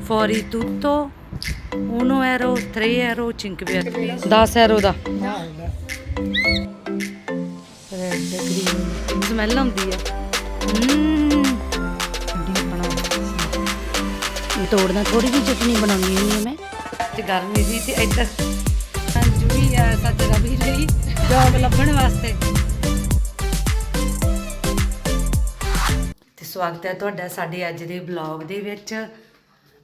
fuori tutto, uno euro 3 euro 5 euro. 10 euro ਦਾ red green smell ਆਉਂਦੀ ਆ ਇਹ ਤੋੜਨਾ ਥੋੜੀ ਜਿਹੀ ਚਟਨੀ ਬਣਾਉਣੀ ਹੁੰਦੀ ਮੈਂ ਤੇ ਗਰਮੀ ਸੀ ਤੇ ਇੱਧਰ ਅੰਜੂ ਵੀ ਆ ਸੱਚ ਰਵੀ ਲਈ ਜੋਬ ਲੱਭਣ ਵਾਸਤੇ ਤੇ ਸਵਾਗਤ ਹੈ ਤੁਹਾਡਾ ਸਾਡੇ ਅੱਜ ਦੇ ਬਲੌਗ ਦੇ ਵਿੱਚ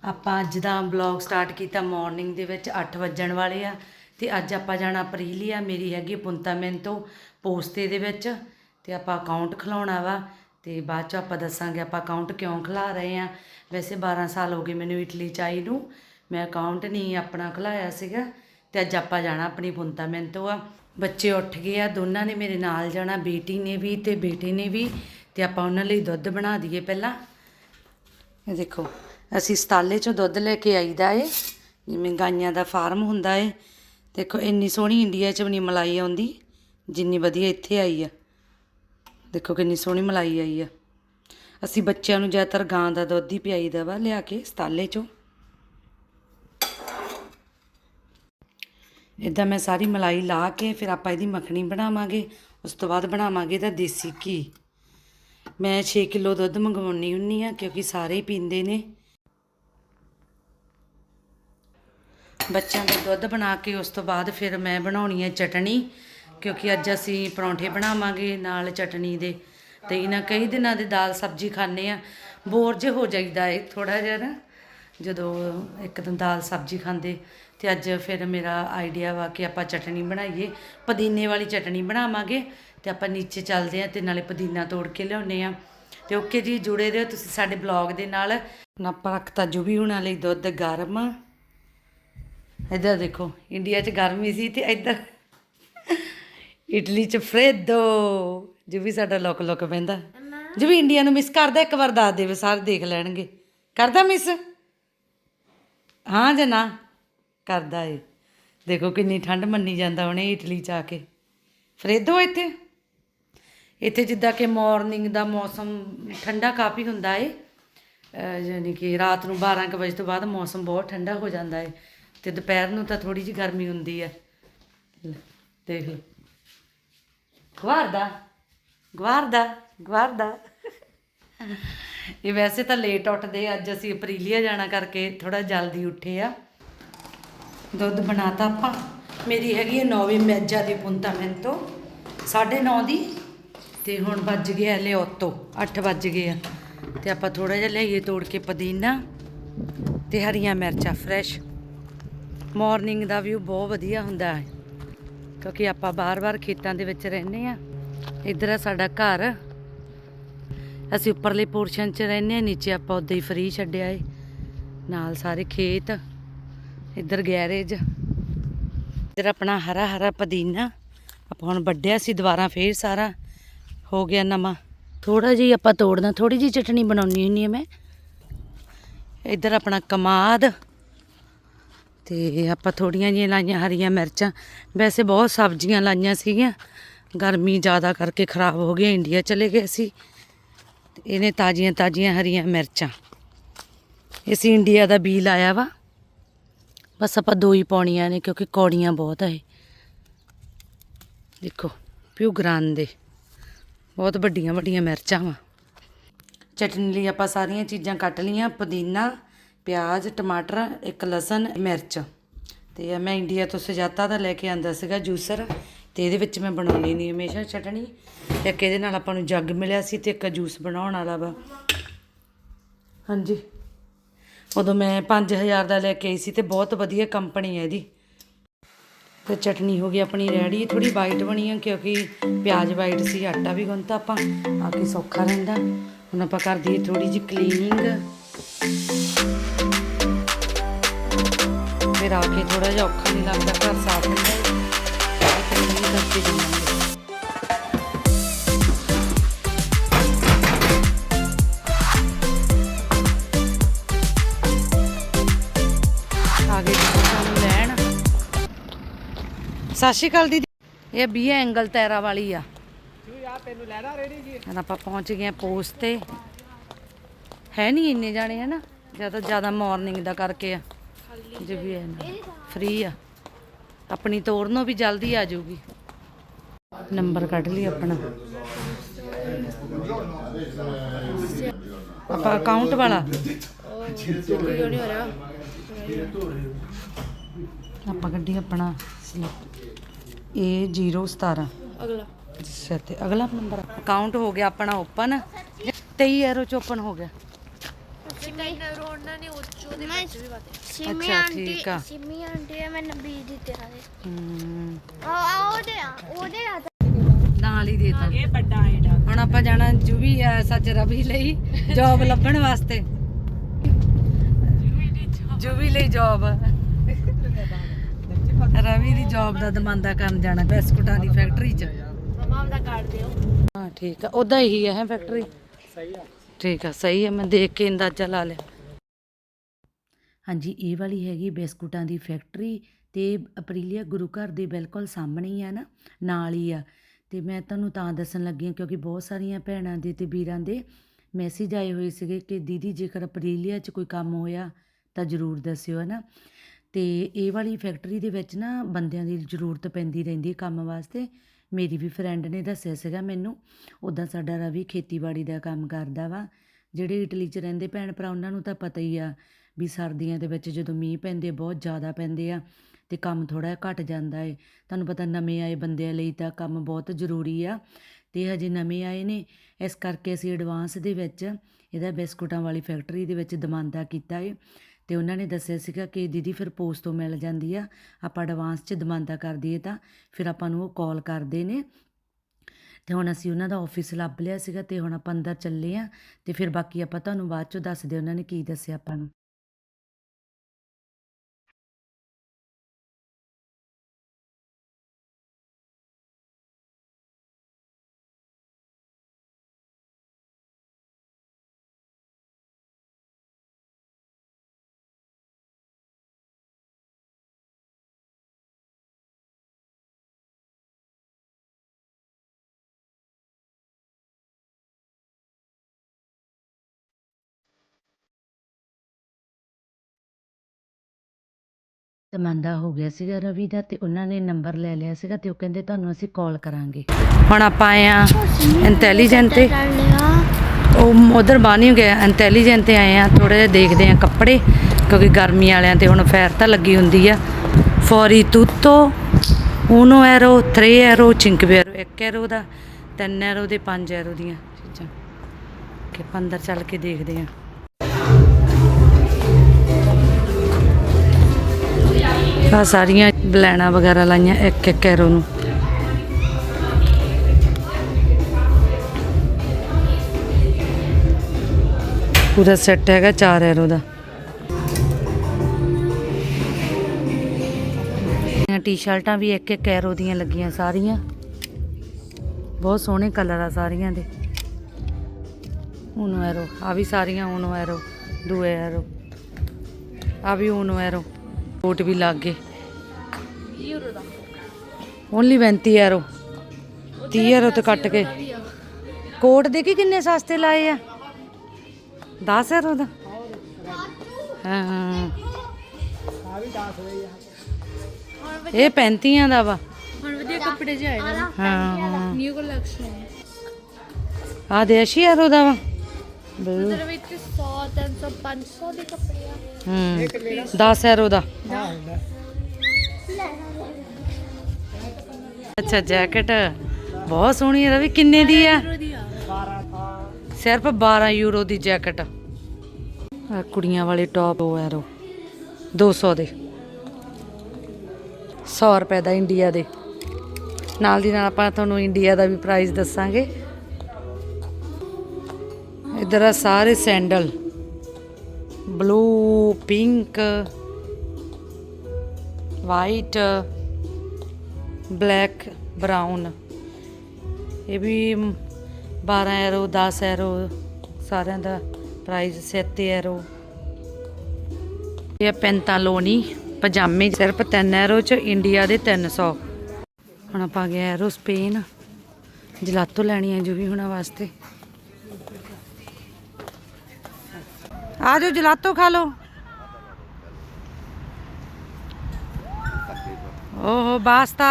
ਆਪਾਂ ਅੱਜ ਦਾ ਬਲੌਗ ਸਟਾਰਟ ਕੀਤਾ ਮਾਰਨਿੰਗ ਦੇ ਵਿੱਚ 8 ਵੱਜਣ ਵਾਲੇ ਆ, ਤੇ ਅੱਜ ਆਪਾਂ ਜਾਣਾ ਪ੍ਰੀਲੀਆ, ਮੇਰੀ ਹੈਗੀ ਪੁੰਤਾ ਮੈਨ ਤੋਂ ਪੋਸਤੇ ਦੇ ਵਿੱਚ, ਤੇ ਆਪਾਂ ਅਕਾਊਂਟ ਖਲਾਉਣਾ ਵਾ, ਤੇ ਬਾਅਦ ਚ ਆਪਾਂ ਦੱਸਾਂਗੇ ਆਪਾਂ ਅਕਾਊਂਟ ਕਿਉਂ ਖਲਾ ਰਹੇ ਆ। ਵੈਸੇ 12 ਸਾਲ ਹੋ ਗਏ ਮੈਨੂੰ ਇਟਲੀ ਚ ਆਈ ਨੂੰ, ਮੈਂ ਅਕਾਊਂਟ ਨਹੀਂ ਆਪਣਾ ਖਲਾਇਆ ਸੀਗਾ, ਤੇ ਅੱਜ ਆਪਾਂ ਜਾਣਾ ਆਪਣੀ ਪੁੰਤਾ ਮੈਨ ਤੋਂ ਆ। ਬੱਚੇ ਉੱਠ ਗਏ ਆ, ਦੋਨਾਂ ਨੇ ਮੇਰੇ ਨਾਲ ਜਾਣਾ, ਬੇਟੀ ਨੇ ਵੀ ਤੇ ਬੇਟੇ ਨੇ ਵੀ, ਤੇ ਆਪਾਂ ਉਹਨਾਂ ਲਈ ਦੁੱਧ ਬਣਾ ਦਈਏ ਪਹਿਲਾਂ। ਇਹ ਦੇਖੋ। ਅਸੀਂ ਸਤਾਲੇ ਚੋਂ ਦੁੱਧ ਲੈ ਕੇ ਆਈਦਾ ਏ। ਜਿਵੇਂ ਗਾਈਆਂ ਦਾ ਫਾਰਮ ਹੁੰਦਾ ਏ। ਦੇਖੋ, ਇੰਨੀ ਸੋਹਣੀ ਇੰਡੀਆ 'ਚ ਵੀ ਨਹੀਂ ਮਲਾਈ ਆਉਂਦੀ, ਜਿੰਨੀ ਵਧੀਆ ਇੱਥੇ ਆਈ ਆ। ਦੇਖੋ ਕਿੰਨੀ ਸੋਹਣੀ ਮਲਾਈ ਆਈ ਆ। ਅਸੀਂ ਬੱਚਿਆਂ ਨੂੰ ਜ਼ਿਆਦਾਤਰ ਗਾਂ ਦਾ ਦੁੱਧ ਹੀ ਪਿਆਈਦਾ ਵਾ ਲਿਆ ਕੇ ਸਤਾਲੇ ਚੋਂ। ਇਦਾਂ ਮੈਂ ਸਾਰੀ ਮਲਾਈ ਲਾ ਕੇ ਫਿਰ ਆਪਾਂ ਇਹਦੀ ਮੱਖਣੀ ਬਣਾਵਾਂਗੇ। ਉਸ ਤੋਂ ਬਾਅਦ ਬਣਾਵਾਂਗੇ ਇਹਦਾ ਦੇਸੀ ਘੀ। ਮੈਂ 6 ਕਿਲੋ ਦੁੱਧ ਮੰਗਵਾਉਣੀ ਹੁੰਨੀ ਆ ਕਿਉਂਕਿ ਸਾਰੇ ਹੀ ਪੀਂਦੇ ਨੇ। ਬੱਚਿਆਂ ਦਾ ਦੁੱਧ ਬਣਾ ਕੇ ਉਸ ਤੋਂ ਬਾਅਦ ਫਿਰ ਮੈਂ ਬਣਾਉਣੀ ਹੈ ਚਟਣੀ, ਕਿਉਂਕਿ ਅੱਜ ਅਸੀਂ ਪਰੌਂਠੇ ਬਣਾਵਾਂਗੇ ਨਾਲ ਚਟਣੀ ਦੇ। ਤੇ ਇਹਨਾਂ ਕਈ ਦਿਨਾਂ ਦੇ ਦਾਲ ਸਬਜ਼ੀ ਖਾਣੇ ਆ ਬੋਰ ਜੇ ਹੋ ਜਾਈਦਾ ਏ ਥੋੜਾ ਜਿਹਾ ਨਾ, ਜਦੋਂ ਇੱਕ ਦਿਨ ਦਾਲ ਸਬਜ਼ੀ ਖਾਂਦੇ। ਤੇ ਅੱਜ ਫਿਰ ਮੇਰਾ ਆਈਡੀਆ ਵਾ ਕਿ ਆਪਾਂ ਚਟਣੀ ਬਣਾਈਏ, ਪੁਦੀਨੇ ਵਾਲੀ ਚਟਣੀ ਬਣਾਵਾਂਗੇ ਤੇ ਆਪਾਂ ਨੀਚੇ ਚੱਲਦੇ ਆ ਤੇ ਨਾਲੇ ਪੁਦੀਨਾ ਤੋੜ ਕੇ ਲਿਆਉਨੇ ਆ ਤੇ ਓਕੇ ਜੀ, ਜੁੜੇ ਰਹੋ ਤੁਸੀਂ ਸਾਡੇ ਬਲੌਗ ਦੇ ਨਾਲ। ਹੁਣ ਆਪਾਂ ਰੱਖਤਾ ਜੁਬੀ ਹੁਣਾਂ ਲਈ ਦੁੱਧ ਗਰਮ। ਇੱਧਰ ਦੇਖੋ, ਇੰਡੀਆ 'ਚ ਗਰਮੀ ਸੀ ਤੇ ਇੱਧਰ ਇਟਲੀ 'ਚ ਫਰੇਦੋ, ਜੋ ਵੀ ਸਾਡਾ ਲੋਕ ਲੋਕ ਬਹਿੰਦਾ ਜੋ ਵੀ ਇੰਡੀਆ ਨੂੰ ਮਿਸ ਕਰਦਾ, ਇੱਕ ਵਾਰ ਦੱਸ ਦੇਵੇ, ਸਾਰੇ ਦੇਖ ਲੈਣਗੇ। ਕਰਦਾ ਮਿਸ ਹਾਂ ਜਾਂ ਨਾ? ਕਰਦਾ ਏ। ਦੇਖੋ ਕਿੰਨੀ ਠੰਡ ਮੰਨੀ ਜਾਂਦਾ ਉਹਨੇ ਇਟਲੀ 'ਚ ਆ ਕੇ। ਫਰੇਦੋ ਇੱਥੇ? ਇੱਥੇ ਜਿੱਦਾਂ ਕਿ ਮਾਰਨਿੰਗ ਦਾ ਮੌਸਮ ਠੰਡਾ ਕਾਫੀ ਹੁੰਦਾ ਏ। ਅਹ ਯਾਨੀ ਕਿ ਰਾਤ ਨੂੰ 12 ਕੁ ਵਜੇ ਤੋਂ ਬਾਅਦ ਮੌਸਮ ਬਹੁਤ ਠੰਡਾ ਹੋ ਜਾਂਦਾ ਏ। ਤੇ ਦੁਪਹਿਰ ਨੂੰ ਤਾਂ ਥੋੜੀ ਜਿਹੀ ਗਰਮੀ ਹੁੰਦੀ ਹੈ ਲੈ, ਦੇਖ ਲਓ ਗਵਾਰਦਾ ਗਵਾਰਦਾ ਗਵਾਰਦਾ ਇਹ ਵੈਸੇ ਤਾਂ ਲੇਟ ਉੱਠਦੇ ਅੱਜ ਅਸੀਂ ਅਪਰੀਲੀਆ ਜਾਣਾ ਕਰਕੇ ਥੋੜਾ ਜਲਦੀ ਉੱਠੇ ਆ। ਦੁੱਧ ਬਣਾਤਾ ਆਪਾਂ। ਮੇਰੀ ਹੈਗੀ ਹੈ 9ਵੀਂ ਮੈਜਾ ਦੀ ਪੁੰਤਾ ਮੈਨ ਤੋਂ। 9:30 ਦੀ। ਤੇ ਹੁਣ ਵੱਜ ਗਿਆ ਹਲੇ ਉੱਤੋਂ। 8 ਵੱਜ ਗਏ ਆ। ਤੇ ਆਪਾਂ ਥੋੜਾ ਜਿਹਾ ਲਈਏ ਤੋੜ ਕੇ ਪੁਦੀਨਾ ਤੇ ਹਰੀਆਂ ਮਿਰਚਾਂ ਫਰੈਸ਼ ਮਾਰਨਿੰਗ ਦਾ ਵਿਊ ਬਹੁਤ ਵਧੀਆ ਹੁੰਦਾ ਹੈ। ਕਿਉਂਕਿ ਆਪਾਂ ਬਾਰ-ਬਾਰ ਖੇਤਾਂ ਦੇ ਵਿੱਚ ਰਹਿੰਦੇ ਆ ਇੱਧਰ ਆ ਸਾਡਾ ਘਰ। ਅਸੀਂ ਉੱਪਰਲੇ ਪੋਰਸ਼ਨ 'ਚ ਰਹਿੰਦੇ ਆ ਨੀਚੇ ਆਪਾਂ ਉਦਾਂ ਹੀ ਫ੍ਰੀ ਛੱਡਿਆ ਏ। ਨਾਲ ਸਾਰੇ ਖੇਤ, ਇੱਧਰ ਗੈਰੇਜ। ਇੱਧਰ ਆਪਣਾ ਹਰਾ ਹਰਾ ਪੁਦੀਨਾ। ਆਪਾਂ ਹੁਣ ਵੱਢਿਆ ਸੀ ਦੁਬਾਰਾ ਫੇਰ ਸਾਰਾ। ਹੋ ਗਿਆ ਨਵਾਂ। ਥੋੜਾ ਜਿਹਾ ਆਪਾਂ ਤੋੜਨਾ ਥੋੜੀ ਜਿਹੀ ਚਟਣੀ ਬਣਾਉਣੀ ਹੁੰਦੀ ਹੈ ਮੈਂ। ਇੱਧਰ ਆਪਣਾ ਕਮਾਦ। ਤੇ ਆਪਾਂ ਥੋੜੀਆਂ ਜਿਹੀਆਂ ਲਾਈਆਂ ਹਰੀਆਂ ਮਿਰਚਾਂ। ਵੈਸੇ ਬਹੁਤ ਸਬਜ਼ੀਆਂ ਲਾਈਆਂ ਸੀਗੀਆਂ। ਗਰਮੀ ਜ਼ਿਆਦਾ ਕਰਕੇ ਖਰਾਬ ਹੋ ਗਈ ਇੰਡੀਆ ਚਲੇ ਗਏ ਸੀ ਇਹਨੇ ਤਾਜ਼ੀਆਂ ਤਾਜ਼ੀਆਂ ਹਰੀਆਂ ਮਿਰਚਾਂ। ਅਸੀਂ ਇੰਡੀਆ ਦਾ ਬੀ ਲਾਇਆ ਵਾ। ਬਸ ਆਪਾਂ ਦੋ ਹੀ ਪਾਉਣੀਆਂ ਨੇ ਕਿਉਂਕਿ ਕੌੜੀਆਂ ਬਹੁਤ ਆ ਇਹ। ਦੇਖੋ ਪਿਓ ਗ੍ਰਾਂਦੇ। ਬਹੁਤ ਵੱਡੀਆਂ ਵੱਡੀਆਂ ਮਿਰਚਾਂ ਵਾ। ਚਟਨੀ ਲਈ ਆਪਾਂ ਸਾਰੀਆਂ ਚੀਜ਼ਾਂ ਕੱਟ ਲਈਆਂ, ਪੁਦੀਨਾ ਪਿਆਜ਼, ਟਮਾਟਰ, ਇੱਕ ਲਸਣ, ਮਿਰਚ। ਤੇ ਮੈਂ ਇੰਡੀਆ ਤੋਂ ਸਜਾਤਾ ਦਾ ਲੈ ਕੇ ਆਂਦਾ ਸੀਗਾ ਜੂਸਰ। ਤੇ ਇਹਦੇ ਵਿੱਚ ਮੈਂ ਬਣਾਉਣੀ ਨਹੀਂ ਹਮੇਸ਼ਾ ਚਟਣੀ। ਇੱਕ ਇਹਦੇ ਨਾਲ ਆਪਾਂ ਨੂੰ ਜੱਗ ਮਿਲਿਆ ਸੀ ਤੇ ਇੱਕ ਜੂਸ ਬਣਾਉਣ ਵਾਲਾ ਵਾ। ਹਾਂਜੀ। ਉਦੋਂ ਮੈਂ 5000 ਦਾ ਲੈ ਕੇ ਆਈ ਸੀ ਤੇ ਬਹੁਤ ਵਧੀਆ ਕੰਪਨੀ ਹੈ ਇਹਦੀ। ਤੇ ਚਟਨੀ ਹੋ ਗਈ ਆਪਣੀ ਰੈਡੀ। ਥੋੜੀ ਵਾਈਟ ਬਣੀ ਆ ਕਿਉਂਕਿ ਪਿਆਜ਼ ਵਾਈਟ ਸੀ, ਆਟਾ ਵੀ ਗੁੰਨਤਾ ਆਪਾਂ। ਆ ਕੇ ਸੌਖਾ ਰਹਿੰਦਾ। ਹੁਣ ਆਪਾਂ ਕਰ ਦਈਏ ਥੋੜੀ ਜਿਹੀ ਕਲੀਨਿੰਗ ਫਿਰ ਆ ਕੇ ਥੋੜਾ ਜਿਹਾ ਔਖਾ ਨਹੀਂ ਲੱਗਦਾ, ਘਰ ਸਾਫ਼ ਹੁੰਦਾ ਹੈ। ਕਲੀਨਿੰਗ ਕਰਕੇ ਜਾਵਾਂਗੇ ਲੈਣ। ਸਤਿ ਸ਼੍ਰੀ ਅਕਾਲ ਦੀਦੀ। ਇਹ ਬੀਏ ਐਂਗਲ ਤੈਰਾ ਵਾਲੀ ਆ। ਤੈਨੂੰ ਲੈਣਾ ਰੇੜੀ ਜੀ ਆਪਾਂ ਪਹੁੰਚ ਗਏ ਪੋਸਟ ਤੇ। ਹੈ ਨਹੀਂ ਇੰਨੇ ਜਾਣੇ ਹਨਾ ਜ਼ਿਆਦਾ ਜ਼ਿਆਦਾ ਮਾਰਨਿੰਗ ਦਾ ਕਰਕੇ ਆ। ਜੇ ਵੀ ਹੈ ਨਾ ਫ੍ਰੀ ਆ। ਆਪਣੀ ਤੋਰਨੋਂ ਵੀ ਜਲਦੀ ਆ ਜਾਊਗੀ। ਨੰਬਰ ਕੱਢ ਲਈ ਆਪਣਾ। ਆਪਾਂ ਅਕਾਊਂਟ ਵਾਲਾ। ਆਪਾਂ ਕੱਢੀ ਆਪਣਾ slip। ਇਹ 017 ਅਗਲਾ। ਅੱਛਾ ਤੇ ਅਗਲਾ ਨੰਬਰ ਅਕਾਊਂਟ ਹੋ ਗਿਆ ਆਪਣਾ ਓਪਨ 23 ਯੂਰੋ ਚ ਓਪਨ ਹੋ ਗਿਆ। ਸਿਮੀ। ਰੋਣਾ ਨੇ ਉੱਚੋ ਦੇ ਵਿੱਚ ਵੀ ਬਾਤੇ ਸਿਮੀ ਅੱਛਾ, ਆਂਟੀ ਠੀਕ ਆ। ਸਿਮੀ ਆਂਟੀ ਨੇ ਮੈਨੂੰ ਬੀਜ ਦਿੱਤੇ ਸਾਰੇ ਹਮ, ਆ ਆ ਉਹਦੇ ਆ ਉਹਦੇ ਆ। ਨਾਲ ਹੀ ਦੇਤਾ ਇਹ ਵੱਡਾ ਆਈਡਾ ਹੁਣ ਆਪਾਂ ਜਾਣਾ ਜੁਵੀ ਅਹ, ਸੱਚ ਰਵੀ ਲਈ ਜੌਬ ਲੱਭਣ ਵਾਸਤੇ। ਜੁਵੀ ਲਈ ਜੌਬ ਰਵੀ ਦੀ ਜੌਬ ਦਾ ਦਮਾਂਦਾ ਕਰਨ ਜਾਣਾ ਬਿਸਕੁਟਾਂ ਦੀ ਫੈਕਟਰੀ 'ਚ। ਮਮਾ ਦਾ ਕਾਰਡ ਦਿਓ। ਹਾਂ ਠੀਕ ਆ। ਉਦਾਂ ਹੀ ਹੈ ਫੈਕਟਰੀ ਸਹੀ ਆ। ਠੀਕ ਆ, ਸਹੀ ਹੈ ਮੈਂ ਦੇਖ ਕੇ ਅੰਦਾਜ਼ਾ ਲਾ ਲਿਆ। ਹਾਂਜੀ, ਇਹ ਵਾਲੀ ਹੈਗੀ ਬਿਸਕੁਟਾਂ ਦੀ ਫੈਕਟਰੀ ਤੇ ਅਪਰੀਲੀਆ ਗੁਰੂ ਘਰ ਦੇ ਬਿਲਕੁਲ ਸਾਹਮਣੇ ਹੀ ਆ ਨਾ, ਨਾਲ ਹੀ ਆ। ਤੇ ਮੈਂ ਤੁਹਾਨੂੰ ਤਾਂ ਦੱਸਣ ਲੱਗੀ ਹਾਂ, ਕਿਉਂਕਿ ਬਹੁਤ ਸਾਰੀਆਂ ਭੈਣਾਂ ਦੇ ਤੇ ਵੀਰਾਂ ਦੇ ਮੈਸੇਜ ਆਏ ਹੋਏ ਸੀਗੇ ਕਿ ਦੀਦੀ, ਜੇਕਰ ਅਪਰੀਲੀਆ 'ਚ ਕੋਈ ਕੰਮ ਹੋਇਆ ਤਾਂ ਜ਼ਰੂਰ ਦੱਸਿਓ, ਹੈ ਨਾ। ਤੇ ਇਹ ਵਾਲੀ ਫੈਕਟਰੀ ਦੇ ਵਿੱਚ ਨਾ ਬੰਦਿਆਂ ਦੀ ਜ਼ਰੂਰਤ ਪੈਂਦੀ ਰਹਿੰਦੀ ਕੰਮ ਵਾਸਤੇ। ਮੇਰੀ ਵੀ ਫਰੈਂਡ ਨੇ ਦੱਸਿਆ ਸੀਗਾ ਮੈਨੂੰ ਉਦਾਂ ਸਾਡਾ ਰਵੀ ਖੇਤੀਬਾੜੀ ਦਾ ਕੰਮ ਕਰਦਾ ਵਾ। ਜਿਹੜੇ ਇਟਲੀ 'ਚ ਰਹਿੰਦੇ ਭੈਣ ਭਰਾ, ਉਹਨਾਂ ਨੂੰ ਤਾਂ ਪਤਾ ਹੀ ਆ ਵੀ ਸਰਦੀਆਂ ਦੇ ਵਿੱਚ ਜਦੋਂ ਮੀਂਹ ਪੈਂਦੇ ਬਹੁਤ ਜ਼ਿਆਦਾ ਪੈਂਦੇ ਆ ਤੇ ਕੰਮ ਥੋੜਾ ਘਟ ਜਾਂਦਾ ਏ। ਤੁਹਾਨੂੰ ਪਤਾ ਨਵੇਂ ਆਏ ਬੰਦਿਆਂ ਲਈ ਤਾਂ ਕੰਮ ਬਹੁਤ ਜ਼ਰੂਰੀ ਆ ਤੇ ਹਜੇ ਨਵੇਂ ਆਏ ਨੇ, ਇਸ ਕਰਕੇ ਅਸੀਂ ਐਡਵਾਂਸ ਦੇ ਵਿੱਚ ਇਹਦਾ ਬਿਸਕੁਟਾਂ ਵਾਲੀ ਫੈਕਟਰੀ ਦੇ ਵਿੱਚ ਦਮਾਂਦਾ ਕੀਤਾ ਏ। ਤੇ ਉਹਨਾਂ ਨੇ ਦੱਸਿਆ ਸੀਗਾ ਕਿ ਦੀਦੀ ਫਿਰ ਪੋਸਟ ਤੋਂ ਮਿਲ ਜਾਂਦੀ ਆ, ਆਪਾਂ ਐਡਵਾਂਸ 'ਚ ਦਮਾਂਦਾ ਕਰ ਦਈਏ ਤਾਂ, ਫਿਰ ਆਪਾਂ ਨੂੰ ਉਹ ਕਾਲ ਕਰਦੇ ਨੇ। ਤੇ ਹੁਣ ਅਸੀਂ ਉਹਨਾਂ ਦਾ ਆਫਿਸ ਲੱਭ ਲਿਆ ਸੀਗਾ ਤੇ ਹੁਣ ਆਪਾਂ ਅੰਦਰ ਚੱਲੇ ਆ, ਤੇ ਫਿਰ ਬਾਕੀ ਆਪਾਂ ਤੁਹਾਨੂੰ ਬਾਅਦ 'ਚੋਂ ਦੱਸਦੇ ਉਹਨਾਂ ਨੇ ਕੀ ਦੱਸਿਆ ਆਪਾਂ ਨੂੰ। ਤਮੰਦਾ ਹੋ ਗਿਆ ਸੀਗਾ ਰਵੀ ਦਾ ਤੇ ਉਹਨਾਂ ਨੇ ਨੰਬਰ ਲੈ ਲਿਆ ਸੀਗਾ ਤੇ ਉਹ ਕਹਿੰਦੇ ਤੁਹਾਨੂੰ ਅਸੀਂ ਕਾਲ ਕਰਾਂਗੇ। ਹੁਣ ਆਪਾਂ ਆਏ ਆ ਇੰਟੈਲੀਜੈਂਟ ਤੇ। ਕਰ ਲਿਆ ਉਹ ਉਧਰ ਬਾਨੀ ਗਿਆ ਇੰਟੈਲੀਜੈਂਟ ਤੇ ਆਏ ਆ ਥੋੜੇ ਜਿਹਾ ਦੇਖਦੇ ਆ ਕੱਪੜੇ, ਕਿਉਂਕਿ ਗਰਮੀ ਵਾਲਿਆਂ ਤੇ ਹੁਣ ਫੈਰ ਤਾਂ ਲੱਗੀ ਹੁੰਦੀ ਆ। ਫੋਰੀ ਤੁੱਤੋ ਉਨੋ ਐਰੋ 3 ਐਰੋ 5 ਐਰੋ 1 ਐਰੋ ਦਾ 3 ਐਰੋ ਦੇ 5 ਐਰੋ ਦੀਆਂ ਚੀਜ਼ਾਂ। ਕਿ ਆਪਾਂ ਅੰਦਰ ਚੱਲ ਕੇ ਦੇਖਦੇ ਆ ਆ ਸਾਰੀਆਂ ਬਲੈਣਾ ਵਗੈਰਾ ਲਾਈਆਂ ਇੱਕ ਇੱਕ ਐਰੋ ਨੂੰ। ਪੂਰਾ ਸੈੱਟ ਹੈਗਾ 4 ਐਰੋ ਦਾ। ਟੀ-ਸ਼ਰਟਾਂ ਵੀ ਇੱਕ ਇੱਕ ਐਰੋ ਦੀਆਂ ਲੱਗੀਆਂ ਸਾਰੀਆਂ। ਬਹੁਤ ਸੋਹਣੇ ਕਲਰ ਆ ਸਾਰੀਆਂ ਦੇ। ਉਨੋ ਐਰੋ, ਆ ਵੀ ਸਾਰੀਆਂ ਉਨੋ ਐਰੋ, ਦੂਏ ਐਰੋ, ਆ ਵੀ ਉਨੋ ਐਰੋ। ਕੋਟ ਵੀ ਲੱਗ ਗਏ ਯੂਰੋ ਦਾ ਓਨਲੀ 35 ਐਰੋ 30 ਐਰੋ ਤੇ ਕੱਟ ਕੇ। ਕੋਟ ਦੇ ਕੀ ਕਿੰਨੇ ਸਸਤੇ ਲਾਏ ਆ? 10 ਐਰੋ ਦਾ ਹਾਂ ਇਹ 35 ਦਾ ਵਾ। ਹੁਣ ਵਧੀਆ ਕੱਪੜੇ ਜਿਹੇ ਆਏ ਨਾ। ਹਾਂ ਨਿਊ ਕਲੈਕਸ਼ਨ ਆ ਦੇ 80 ਐਰੋ ਦਾ ਵਾ। ਬੂ। ਉਹਦੇ ਵਿੱਚ 100 300 500 ਦੇ ਕੱਪੜੇ ਆ। ਹੂੰ 10 ਐਰੋ ਦਾ। ਅੱਛਾ ਜੈਕਟ ਬਹੁਤ ਸੋਹਣੀ ਹੈ ਰਵੀ, ਕਿੰਨੇ ਦੀ ਆ ਸਿਰਫ 12 ਯੂਰੋ ਦੀ ਜੈਕਟ ਕੁੜੀਆਂ ਵਾਲੇ ਟੌਪ ਉਹ ਐਰੋ 200 ਦੇ। 100 ਰੁਪਏ ਦਾ ਇੰਡੀਆ ਦੇ। ਨਾਲ ਦੀ ਨਾਲ ਆਪਾਂ ਤੁਹਾਨੂੰ ਇੰਡੀਆ ਦਾ ਵੀ ਪ੍ਰਾਈਸ ਦੱਸਾਂਗੇ। ਇਧਰ ਆ ਸਾਰੇ sandal blue pink white black brown ਇਹ ਵੀ 12 ਐਰੋ 10 ਐਰੋ ਸਾਰਿਆਂ ਦਾ ਪ੍ਰਾਈਸ 7 ਐਰੋ ਇਹ ਪੈਂਤਾਲੋਨੀ ਪਜਾਮੇ, ਸਿਰਫ 3 ਐਰੋ ਚ ਇੰਡੀਆ ਦੇ 300 ਹੁਣ ਆਪਾਂ ਗਏ ਐਰੋ ਸਪੇਨ ਜਲਾਤੋ ਲੈਣੀ ਹੈ ਜੋ ਵੀ ਹੁਣਾਂ ਵਾਸਤੇ। ਆ ਜਾਓ ਜਲਾਤੋ ਖਾ ਲਓ। ਓਹੋ ਬਾਸਤਾ।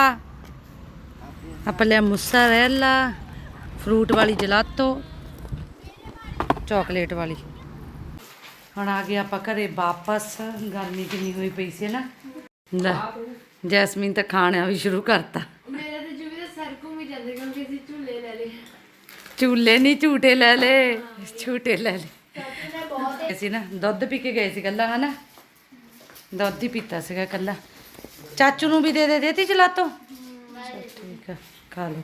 ਆਪਾਂ ਲਿਆ ਮੁਸਰੇਲਾ ਫਰੂਟ ਵਾਲੀ ਜਲਾਤੋ ਚਾਕਲੇਟ ਵਾਲੀ। ਹੁਣ ਆ ਗਏ ਆਪਾਂ ਘਰੇ ਵਾਪਸ। ਗਰਮੀ ਕਿੰਨੀ ਹੋਈ ਪਈ ਸੀ ਨਾ। ਲੈ ਜੈਸਮੀਨ ਤਾਂ ਖਾਣਾ ਵੀ ਸ਼ੁਰੂ ਕਰਤਾ। ਮੇਰਾ ਤੇ ਜਿਵੇਂ ਦਾ ਸਰ ਘੁੰਮੀ ਜਾਂਦੇ ਕਿਉਂਕਿ ਅਸੀਂ ਝੂਲੇ ਲੈ ਲਏ। ਝੂਲੇ ਨਹੀਂ ਝੂਟੇ ਲੈ ਲੈ ਝੂਟੇ ਲੈ ਲੈ ਸੀ ਨਾ, ਦੁੱਧ ਪੀ ਕੇ ਗਏ ਸੀ ਕੱਲਾ, ਹਨਾ? ਦੁੱਧ ਹੀ ਪੀਤਾ ਸੀਗਾ ਕੱਲਾ। ਚਾਚੂ ਨੂੰ ਵੀ ਦੇ ਦੇ, ਦੇਤੀ ਚਲਾ ਤੋ ਠੀਕ ਆ, ਖਾ ਲਓ।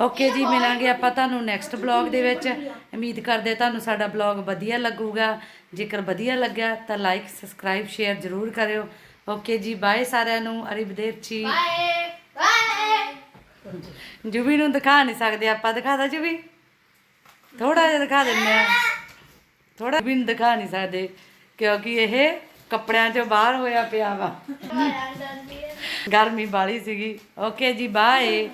ਓਕੇ ਜੀ, ਮਿਲਾਂਗੇ ਆਪਾਂ ਤੁਹਾਨੂੰ ਨੈਕਸਟ ਬਲੌਗ ਦੇ ਵਿੱਚ। ਉਮੀਦ ਕਰਦੇ ਤੁਹਾਨੂੰ ਸਾਡਾ ਬਲੌਗ ਵਧੀਆ ਲੱਗੂਗਾ। ਜੇਕਰ ਵਧੀਆ ਲੱਗਿਆ ਤਾਂ ਲਾਈਕ ਸਬਸਕ੍ਰਾਈਬ ਸ਼ੇਅਰ ਜ਼ਰੂਰ ਕਰਿਓ। ਓਕੇ ਜੀ ਬਾਏ ਸਾਰਿਆਂ ਨੂੰ। ਅਰਿਬਦੇਵਚੀ ਬਾਏ ਬਾਏ ਜੁਬੀ ਨੂੰ ਦਿਖਾ ਨਹੀਂ ਸਕਦੇ ਆਪਾਂ। ਦਿਖਾਦਾ ਜੁਬੀ। ਥੋੜਾ ਜਿਹਾ ਦਿਖਾ ਦਿੰਦੇ ਆ ਥੋੜਾ ਵੀ ਦਿਖਾ ਨਹੀਂ ਸਕਦੇ ਕਿਉਂਕਿ ਇਹ ਕੱਪੜਿਆਂ 'ਚੋਂ ਬਾਹਰ ਹੋਇਆ ਪਿਆ ਵਾ। ਗਰਮੀ ਬਾਲੀ ਸੀਗੀ। ਓਕੇ ਜੀ ਬਾਏ